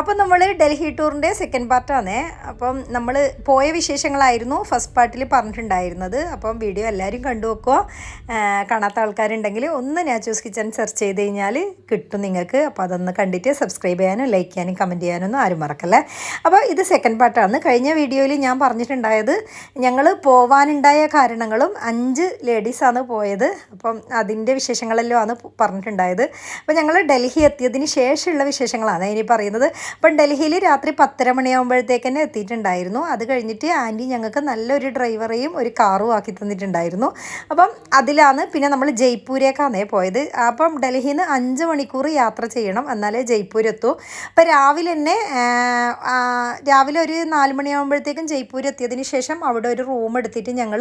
അപ്പം നമ്മൾ ഡൽഹി ടൂറിന്റെ സെക്കൻഡ് പാർട്ടാണേ അപ്പം നമ്മൾ പോയ വിശേഷങ്ങളായിരുന്നു ഫസ്റ്റ് പാർട്ടിൽ പറഞ്ഞിട്ടുണ്ടായിരുന്നത്. അപ്പം വീഡിയോ എല്ലാവരും കണ്ടു വെക്കുക കാണാത്ത ആൾക്കാരുണ്ടെങ്കിൽ ഒന്ന് നാച്ചോസ് കിച്ചൺ സെർച്ച് ചെയ്ത് കഴിഞ്ഞാൽ കിട്ടും നിങ്ങൾക്ക്. അപ്പോൾ അതൊന്ന് കണ്ടിട്ട് സബ്സ്ക്രൈബ് ചെയ്യാനും ലൈക്ക് ചെയ്യാനും കമന്റ് ചെയ്യാനൊന്നും ആരും മറക്കല്ലേ. അപ്പോൾ ഇത് സെക്കൻഡ് പാർട്ടാണ് കഴിഞ്ഞ വീഡിയോയിൽ ഞാൻ പറഞ്ഞിട്ടുണ്ടായത് ഞങ്ങൾ പോവാനുണ്ടായ കാരണങ്ങളും അഞ്ച് ലേഡീസാണ് പോയത്. അപ്പം അതിന്റെ വിശേഷങ്ങളെല്ലാം ആണ് പറഞ്ഞിട്ടുണ്ടായത്. അപ്പോൾ ഞങ്ങൾ ഡൽഹി എത്തിയതിന് ശേഷമുള്ള വിശേഷങ്ങളാണ് ഇനി പറയുന്നത്. അപ്പം ഡൽഹിയിൽ രാത്രി പത്തര മണിയാകുമ്പോഴത്തേക്ക് തന്നെ എത്തിയിട്ടുണ്ടായിരുന്നു. അത് കഴിഞ്ഞിട്ട് ആന്റി ഞങ്ങൾക്ക് നല്ലൊരു ഡ്രൈവറെയും ഒരു കാറും ആക്കി തന്നിട്ടുണ്ടായിരുന്നു. അപ്പം അതിലാണ് പിന്നെ നമ്മൾ ജയ്പൂരേക്കാണേ പോയത്. അപ്പം ഡൽഹിയിൽ നിന്ന് അഞ്ച് മണിക്കൂർ യാത്ര ചെയ്യണം. എന്നാലേ ജയ്പൂർ എത്തൂ അപ്പം രാവിലെ തന്നെ രാവിലെ ഒരു നാല് മണിയാകുമ്പോഴത്തേക്കും ജയ്പൂർ എത്തിയതിന് ശേഷം അവിടെ ഒരു റൂം എടുത്തിട്ട് ഞങ്ങൾ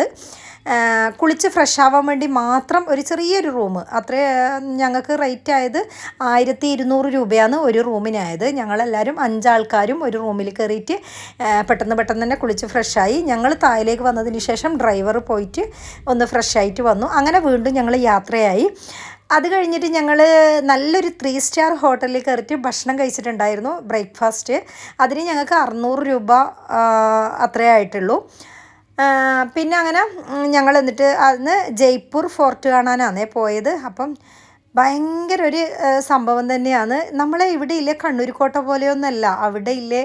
കുളിച്ച് ഫ്രഷ് ആവാൻ വേണ്ടി മാത്രം ഒരു ചെറിയൊരു റൂം. അത്ര ഞങ്ങൾക്ക് റേറ്റ് ആയത് ആയിരത്തി ഇരുന്നൂറ് രൂപയാണ് ഒരു റൂമിനായത്. ഞങ്ങളെല്ലാവരും അഞ്ചാൾക്കാരും ഒരു റൂമിൽ കയറിയിട്ട് പെട്ടെന്ന് പെട്ടെന്ന് തന്നെ കുളിച്ച് ഫ്രഷായി ഞങ്ങൾ തായലേക്ക് വന്നതിന് ശേഷം ഡ്രൈവർ പോയിട്ട് ഒന്ന് ഫ്രഷ് ആയിട്ട് വന്നു. അങ്ങനെ വീണ്ടും ഞങ്ങൾ യാത്രയായി. അത് കഴിഞ്ഞിട്ട് ഞങ്ങൾ നല്ലൊരു ത്രീ സ്റ്റാർ ഹോട്ടലിൽ കയറിയിട്ട് ഭക്ഷണം കഴിച്ചിട്ടുണ്ടായിരുന്നു ബ്രേക്ക്ഫാസ്റ്റ് അതിന് ഞങ്ങൾക്ക് അറുന്നൂറ് രൂപ അത്രേ ആയിട്ടുള്ളൂ. പിന്നെ അങ്ങനെ ഞങ്ങൾ എന്നിട്ട് അന്ന് ജയ്പൂർ ഫോർട്ട് കാണാനാണേ പോയത്. അപ്പം ഭയങ്കര ഒരു സംഭവം തന്നെയാണ്. നമ്മളെ ഇവിടെ ഇല്ലേ കണ്ണൂർ കോട്ട പോലെയൊന്നുമല്ല അവിടെ ഇല്ലേ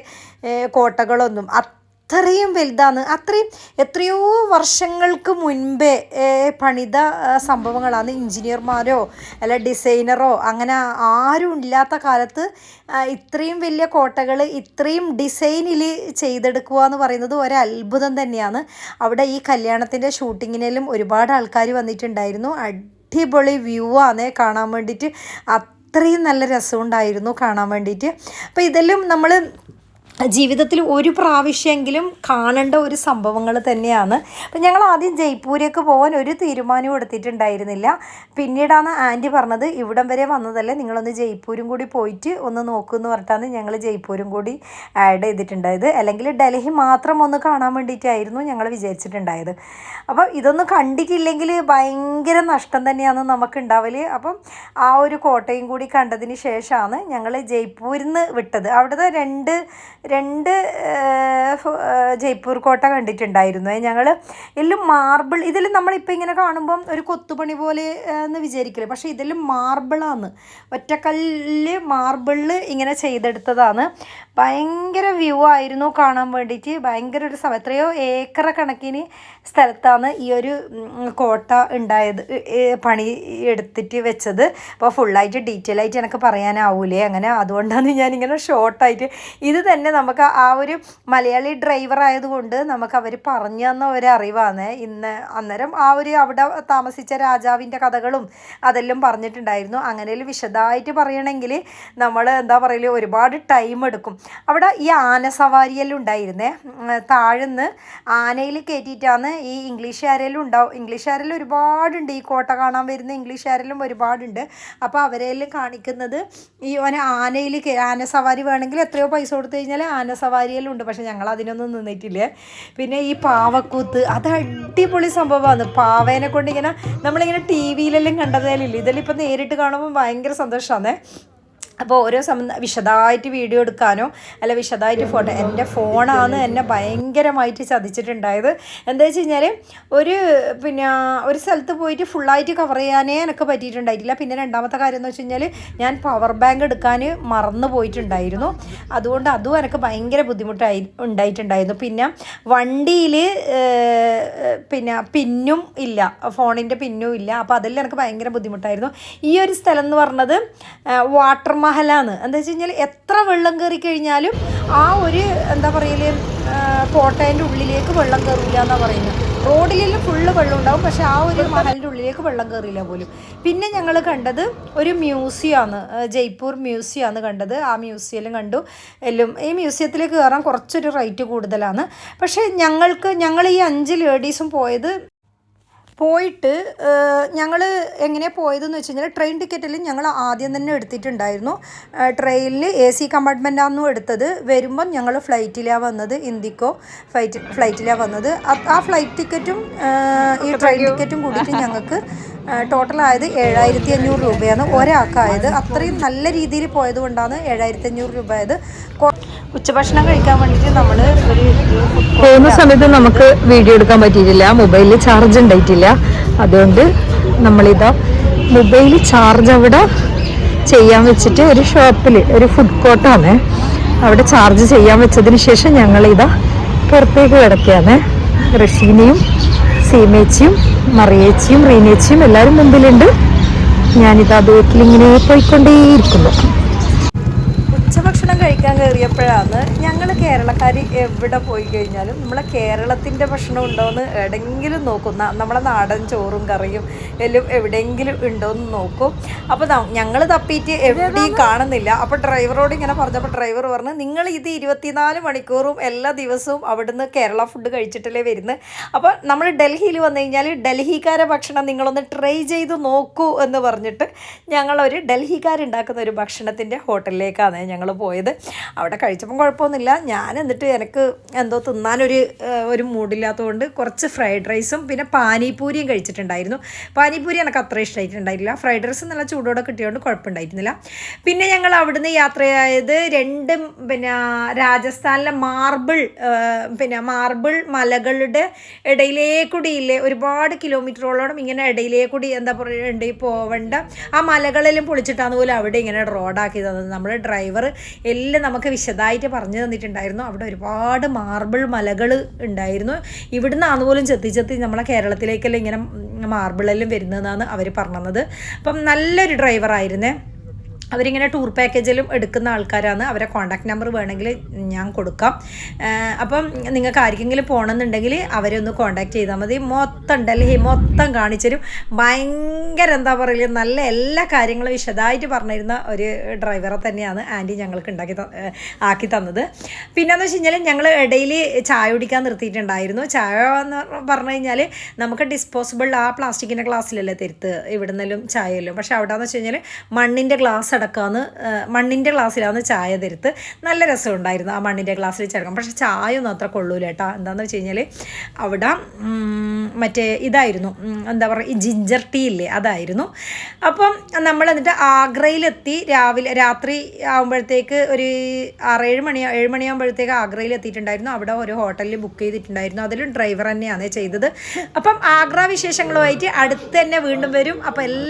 കോട്ടകളൊന്നും. അത്രയും വലുതാണ്. അത്രയും എത്രയോ വർഷങ്ങൾക്ക് മുൻപേ പണിത സംഭവങ്ങളാണ്. എഞ്ചിനീയർമാരോ അല്ല ഡിസൈനറോ അങ്ങനെ ആരും ഇല്ലാത്ത കാലത്ത് ഇത്രയും വലിയ കോട്ടകൾ ഇത്രയും ഡിസൈനിൽ ചെയ്തെടുക്കുക എന്ന് പറയുന്നത് ഒരു അത്ഭുതം തന്നെയാണ്. അവിടെ ഈ കല്യാണത്തിന്റെ ഷൂട്ടിങ്ങിനെല്ലാം ഒരുപാട് ആൾക്കാർ വന്നിട്ടുണ്ടായിരുന്നു. അടിപൊളി വ്യൂ ആണ് കാണാൻ വേണ്ടിയിട്ട് അത്രയും നല്ല രസമുണ്ടായിരുന്നു കാണാൻ വേണ്ടിയിട്ട്. അപ്പോൾ ഇതെല്ലാം നമ്മൾ ജീവിതത്തിൽ ഒരു പ്രാവശ്യമെങ്കിലും കാണേണ്ട ഒരു സംഭവങ്ങൾ തന്നെയാണ്. അപ്പം ഞങ്ങൾ ആദ്യം ജയ്പൂരേക്ക് പോകാൻ ഒരു തീരുമാനവും എടുത്തിട്ടുണ്ടായിരുന്നില്ല. പിന്നീടാണ് ആന്റി പറഞ്ഞത് ഇവിടം വരെ വന്നതല്ലേ നിങ്ങളൊന്ന് ജയ്പൂരും കൂടി പോയിട്ട് ഒന്ന് നോക്കൂ എന്ന് പറഞ്ഞിട്ടാണ് ഞങ്ങൾ ജയ്പൂരും കൂടി ആഡ് ചെയ്തിട്ടുണ്ടായത്. അല്ലെങ്കിൽ ഡൽഹി മാത്രം ഒന്ന് കാണാൻ വേണ്ടിയിട്ടായിരുന്നു ഞങ്ങൾ വിചാരിച്ചിട്ടുണ്ടായത്. അപ്പം ഇതൊന്നും കണ്ടിട്ടില്ലെങ്കിൽ ഭയങ്കര നഷ്ടം തന്നെയാണ് നമുക്ക് ഉണ്ടാവൽ അപ്പം ആ ഒരു കോട്ടയും കൂടി കണ്ടതിന് ശേഷമാണ് ഞങ്ങൾ ജയ്പൂരിൽ നിന്ന് വിട്ടത്. അവിടുത്തെ രണ്ട് രണ്ട് ജയ്പൂർ കോട്ട കണ്ടിട്ടുണ്ടായിരുന്നു. ഞങ്ങൾ എല്ലാം മാർബിൾ ഇതിൽ നമ്മളിപ്പോൾ ഇങ്ങനെ കാണുമ്പം ഒരു കൊത്തുപണി പോലെ എന്ന് വിചാരിക്കില്ല? പക്ഷേ ഇതിൽ മാർബിളാണ് ഒറ്റക്കല്ല് മാർബിളിൽ ഇങ്ങനെ ചെയ്തെടുത്തതാണ്. ഭയങ്കര വ്യൂ ആയിരുന്നു കാണാൻ വേണ്ടിയിട്ട്. ഭയങ്കര ഒരു സമയം എത്രയോ ഏക്കറ കണക്കിന് സ്ഥലത്താണ് ഈ ഒരു കോട്ട ഉണ്ടായത് പണി എടുത്തിട്ട് വെച്ചത്. അപ്പോൾ ഫുള്ളായിട്ട് ഡീറ്റെയിൽ ആയിട്ട് എനിക്ക് പറയാനാവൂലേ? അങ്ങനെ അതുകൊണ്ടാണ് ഞാനിങ്ങനെ ഷോർട്ടായിട്ട് ഇത് തന്നെ നമുക്ക് ആ ഒരു മലയാളി ഡ്രൈവർ ആയതുകൊണ്ട് നമുക്ക് അവർ പറഞ്ഞു തന്ന ഒരു അറിവാണ്. ഇന്ന് അന്നേരം ആ ഒരു അവിടെ താമസിച്ച രാജാവിന്റെ കഥകളും അതെല്ലാം പറഞ്ഞിട്ടുണ്ടായിരുന്നു. അങ്ങനെ വിശദമായിട്ട് പറയണമെങ്കിൽ നമ്മൾ എന്താ പറയൽ ഒരുപാട് ടൈം എടുക്കും. അവിടെ ഈ ആന സവാരിയെല്ലാം ഉണ്ടായിരുന്നേ. താഴ്ന്ന് ആനയിൽ കയറ്റിയിട്ടാണ് ഈ ഇംഗ്ലീഷുകാരെല്ലാം ഉണ്ടാവും ഇംഗ്ലീഷുകാരെല്ലാം ഒരുപാടുണ്ട്. ഈ കോട്ട കാണാൻ വരുന്ന ഇംഗ്ലീഷുകാരെല്ലാം ഒരുപാടുണ്ട്. അപ്പോൾ അവരെല്ലാം കാണിക്കുന്നത് ഈ ഓനെ ആനയിൽ ആന സവാരി വേണമെങ്കിൽ എത്രയോ പൈസ കൊടുത്തു കഴിഞ്ഞാൽ ആന സവാരിയെല്ലാം ഉണ്ട് പക്ഷെ ഞങ്ങൾ അതിനൊന്നും നിന്നിട്ടില്ല. പിന്നെ ഈ പാവക്കൂത്ത് അത് അടിപൊളി സംഭവമാണ്. പാവേനെ കൊണ്ട് ഇങ്ങനെ നമ്മളിങ്ങനെ ടി വിയിലെല്ലാം കണ്ടതേലില്ല? ഇതെല്ലാം ഇപ്പം നേരിട്ട് കാണുമ്പോൾ ഭയങ്കര സന്തോഷമാണ് അപ്പോൾ ഓരോ സംബന്ധ വിശദമായിട്ട് വീഡിയോ എടുക്കാനോ അല്ല വിശദമായിട്ട് ഫോട്ടോ എന്റെ ഫോണാണ് എന്നെ ഭയങ്കരമായിട്ട് ചതിച്ചിട്ടുണ്ടായത്. എന്താ വെച്ച് കഴിഞ്ഞാൽ ഒരു പിന്നെ ഒരു സ്ഥലത്ത് പോയിട്ട് ഫുള്ളായിട്ട് കവർ ചെയ്യാനേ എനിക്ക് പറ്റിയിട്ടുണ്ടായിട്ടില്ല. പിന്നെ രണ്ടാമത്തെ കാര്യം എന്ന് വെച്ച് കഴിഞ്ഞാൽ ഞാൻ പവർ ബാങ്ക് എടുക്കാൻ മറന്നു പോയിട്ടുണ്ടായിരുന്നു. അതുകൊണ്ട് അതും എനിക്ക് ഭയങ്കര ബുദ്ധിമുട്ടായി ഉണ്ടായിട്ടുണ്ടായിരുന്നു. പിന്നെ വണ്ടിയിൽ പിന്നെ പിന്നും ഇല്ല. ഫോണിന്റെ പിന്നും ഇല്ല. അപ്പോൾ അതിൽ എനിക്ക് ഭയങ്കര ബുദ്ധിമുട്ടായിരുന്നു. ഈ ഒരു സ്ഥലം എന്ന് പറഞ്ഞത് വാട്ടർ മഹലാണ് എന്താ വെച്ച് കഴിഞ്ഞാൽ എത്ര വെള്ളം കയറി കഴിഞ്ഞാലും ആ ഒരു എന്താ പറയൽ കോട്ടേന്റെ ഉള്ളിലേക്ക് വെള്ളം കയറില്ല എന്നാണ് പറയുന്നത് റോഡിലെല്ലാം ഫുള്ള് വെള്ളം ഉണ്ടാവും പക്ഷെ ആ ഒരു മഹലിന്റെ ഉള്ളിലേക്ക് വെള്ളം കയറില്ല പോലും. പിന്നെ ഞങ്ങൾ കണ്ടത് ഒരു മ്യൂസിയമാണ് ജയ്പൂർ മ്യൂസിയമാണ് കണ്ടത്. ആ മ്യൂസിയം കണ്ടു. എല്ലാം ഈ മ്യൂസിയത്തിലേക്ക് കയറാൻ കുറച്ചൊരു റേറ്റ് കൂടുതലാണ്. പക്ഷേ ഞങ്ങൾക്ക് ഞങ്ങൾ ഈ അഞ്ച് ലേഡീസും പോയത് പോയിട്ട് ഞങ്ങൾ എങ്ങനെ പോയതെന്ന് വെച്ച് കഴിഞ്ഞാൽ ട്രെയിൻ ടിക്കറ്റിൽ ഞങ്ങൾ ആദ്യം തന്നെ എടുത്തിട്ടുണ്ടായിരുന്നു. ട്രെയിനിൽ എ സി കമ്പാർട്ട്മെന്റാണെന്നും എടുത്തത്. വരുമ്പം ഞങ്ങൾ ഫ്ലൈറ്റിലാണ് വന്നത് ഇന്ത്യക്കോ ഫ്ലൈറ്റ് ഫ്ലൈറ്റിലാണ് വന്നത്. ആ ഫ്ലൈറ്റ് ടിക്കറ്റും ഈ ട്രെയിൻ ടിക്കറ്റും കൂടിയിട്ട് ഞങ്ങൾക്ക് ടോട്ടലായത് ഏഴായിരത്തി അഞ്ഞൂറ് രൂപയാണ്. ഒരാൾക്കായത് അത്രയും നല്ല രീതിയിൽ പോയത് കൊണ്ടാണ് ഏഴായിരത്തി അഞ്ഞൂറ് രൂപ ആയത് ഉച്ചഭക്ഷണം കഴിക്കാൻ വേണ്ടിയിട്ട് നമ്മൾ ഒരു പോകുന്ന സമയത്ത് നമുക്ക് വീഡിയോ എടുക്കാൻ പറ്റിയിട്ടില്ല. മൊബൈലിൽ ചാർജ് ഉണ്ടായിട്ടില്ല. അതുകൊണ്ട് നമ്മളിതാ മൊബൈൽ ചാർജ് അവിടെ ചെയ്യാൻ വെച്ചിട്ട് ഒരു ഷോപ്പിൽ ഒരു ഫുഡ് കോർട്ടാണ് അവിടെ ചാർജ് ചെയ്യാൻ വെച്ചതിന് ശേഷം ഞങ്ങളിതാ പുറത്തേക്ക് കിടക്കുകയാണ്. റഷീനയും സീമേച്ചിയും മറിയേച്ചിയും റീനേച്ചിയും എല്ലാവരും മുമ്പിലുണ്ട്. ഞാനിതാ ബേക്കിലിങ്ങനെ പോയിക്കൊണ്ടേയിരിക്കുന്നു. ഉച്ചഭക്ഷണം കഴിക്കാൻ കയറിയപ്പോഴാണ് ഞങ്ങൾ കേരളക്കാർ എവിടെ പോയി കഴിഞ്ഞാലും നമ്മളെ കേരളത്തിന്റെ ഭക്ഷണം ഉണ്ടോയെന്ന് എവിടെയെങ്കിലും നോക്കും. നമ്മളെ നാടൻ ചോറും കറിയും എല്ലാം എവിടെയെങ്കിലും ഉണ്ടോയെന്ന് നോക്കും. അപ്പോൾ ഞങ്ങൾ തപ്പിയിട്ട് എവിടെയും കാണുന്നില്ല. അപ്പോൾ ഡ്രൈവറോട് ഇങ്ങനെ പറഞ്ഞപ്പോൾ ഡ്രൈവർ പറഞ്ഞു നിങ്ങൾ ഇത് ഇരുപത്തിനാല് മണിക്കൂറും എല്ലാ ദിവസവും അവിടുന്ന് കേരള ഫുഡ് കഴിച്ചിട്ടല്ലേ വരുന്നത് അപ്പോൾ നമ്മൾ ഡൽഹിയിൽ വന്നു കഴിഞ്ഞാൽ ഡൽഹിക്കാര ഭക്ഷണം നിങ്ങളൊന്ന് ട്രൈ ചെയ്ത് നോക്കൂ എന്ന് പറഞ്ഞിട്ട് ഞങ്ങളൊരു ഡൽഹിക്കാരുണ്ടാക്കുന്ന ഒരു ഭക്ഷണത്തിന്റെ ഹോട്ടലിലേക്കാണ് ഞങ്ങൾ പോയത്. അവിടെ കഴിച്ചപ്പം കുഴപ്പമൊന്നുമില്ല. ഞാൻ എന്നിട്ട് എനിക്ക് എന്തോ തിന്നാനൊരു ഒരു മൂഡില്ലാത്തതുകൊണ്ട് കുറച്ച് ഫ്രൈഡ് റൈസും പിന്നെ പാനിപൂരിയും കഴിച്ചിട്ടുണ്ടായിരുന്നു. പാനിപൂരി എനിക്ക് അത്ര ഇഷ്ടമായിട്ടുണ്ടായില്ല ഫ്രൈഡ് റൈസ് നല്ല ചൂടോടെ കിട്ടിയതുകൊണ്ട് കുഴപ്പമുണ്ടായിരുന്നില്ല. പിന്നെ ഞങ്ങൾ അവിടുന്ന് യാത്രയായത് രണ്ടും പിന്നെ രാജസ്ഥാനിലെ മാർബിൾ പിന്നെ മാർബിൾ മലകളുടെ ഇടയിലേ കൂടിയില്ലേ ഒരുപാട് കിലോമീറ്ററോളം ഇങ്ങനെ ഇടയിലേ കൂടി എന്താ പറയുക പോവേണ്ട. ആ മലകളിലും പൊളിച്ചിട്ടാണ് പോലും അവിടെ ഇങ്ങനെ റോഡാക്കി തന്നത് നമ്മൾ ഡ്രൈവർ എല്ലാം നമുക്ക് വിശദമായിട്ട് പറഞ്ഞു തന്നിട്ടുണ്ടായിരുന്നു. അവിടെ ഒരുപാട് മാർബിൾ മലകൾ ഉണ്ടായിരുന്നു. ഇവിടുന്നാണ് പോലും ചെത്തി ചെത്തി നമ്മളെ കേരളത്തിലേക്കെല്ലാം ഇങ്ങനെ മാർബിളെല്ലാം വരുന്നതെന്നാണ് അവർ പറഞ്ഞത്. അപ്പം നല്ലൊരു ഡ്രൈവറായിരുന്നേ അവരിങ്ങനെ ടൂർ പാക്കേജിലും എടുക്കുന്ന ആൾക്കാരാണ്. അവരെ കോൺടാക്ട് നമ്പർ വേണമെങ്കിൽ ഞാൻ കൊടുക്കാം. അപ്പം നിങ്ങൾക്ക് ആർക്കെങ്കിലും പോകണമെന്നുണ്ടെങ്കിൽ അവരെ ഒന്ന് കോൺടാക്ട് ചെയ്താൽ മതി. മൊത്തം ഡൽഹി മൊത്തം കാണിച്ചരും. ഭയങ്കര എന്താ പറയുക നല്ല എല്ലാ കാര്യങ്ങളും വിശദമായിട്ട് പറഞ്ഞിരുന്ന ഒരു ഡ്രൈവറെ തന്നെയാണ് ആന്റി ഞങ്ങൾക്ക് ഉണ്ടാക്കി ആക്കി തന്നത്. പിന്നെയെന്ന് വെച്ച് കഴിഞ്ഞാൽ ഞങ്ങൾ ഇടയിൽ ചായ കുടിക്കാൻ നിർത്തിയിട്ടുണ്ടായിരുന്നു. ചായ എന്ന് പറഞ്ഞു കഴിഞ്ഞാൽ നമുക്ക് ഡിസ്പോസിബിൾ ആ പ്ലാസ്റ്റിക്കിന്റെ ഗ്ലാസ്സിലല്ലേ തരുത്ത് ഇവിടുന്നെല്ലാം ചായയല്ലോ. പക്ഷെ അവിടെ എന്ന് വെച്ച് കഴിഞ്ഞാൽ മണ്ണിന്റെ ഗ്ലാസ് അടക്കമാണ് മണ്ണിന്റെ ഗ്ലാസ്സിലാണ് ചായ തരുത്ത് നല്ല രസമുണ്ടായിരുന്നു ആ മണ്ണിന്റെ ഗ്ലാസ്സിൽ ചേർക്കാം പക്ഷേ ചായ ഒന്നും അത്ര കൊള്ളൂല കേട്ടോ. എന്താണെന്ന് വെച്ച് കഴിഞ്ഞാൽ അവിടെ മറ്റേ ഇതായിരുന്നു എന്താ പറയുക ഈ ജിഞ്ചർ ടീ ഇല്ലേ അതായിരുന്നു. അപ്പം നമ്മൾ എന്നിട്ട് ആഗ്രയിലെത്തി രാവിലെ രാത്രി ആകുമ്പോഴത്തേക്ക് ഒരു ആറേഴ് മണി ഏഴ് മണിയാകുമ്പോഴത്തേക്ക് ആഗ്രയിൽ എത്തിയിട്ടുണ്ടായിരുന്നു. അവിടെ ഒരു ഹോട്ടലിൽ ബുക്ക് ചെയ്തിട്ടുണ്ടായിരുന്നു. അതിലും ഡ്രൈവർ തന്നെയാണ് ചെയ്തത്. അപ്പം ആഗ്ര വിശേഷങ്ങളുമായിട്ട് അടുത്ത് തന്നെ വീണ്ടും വരും. അപ്പം എല്ലാ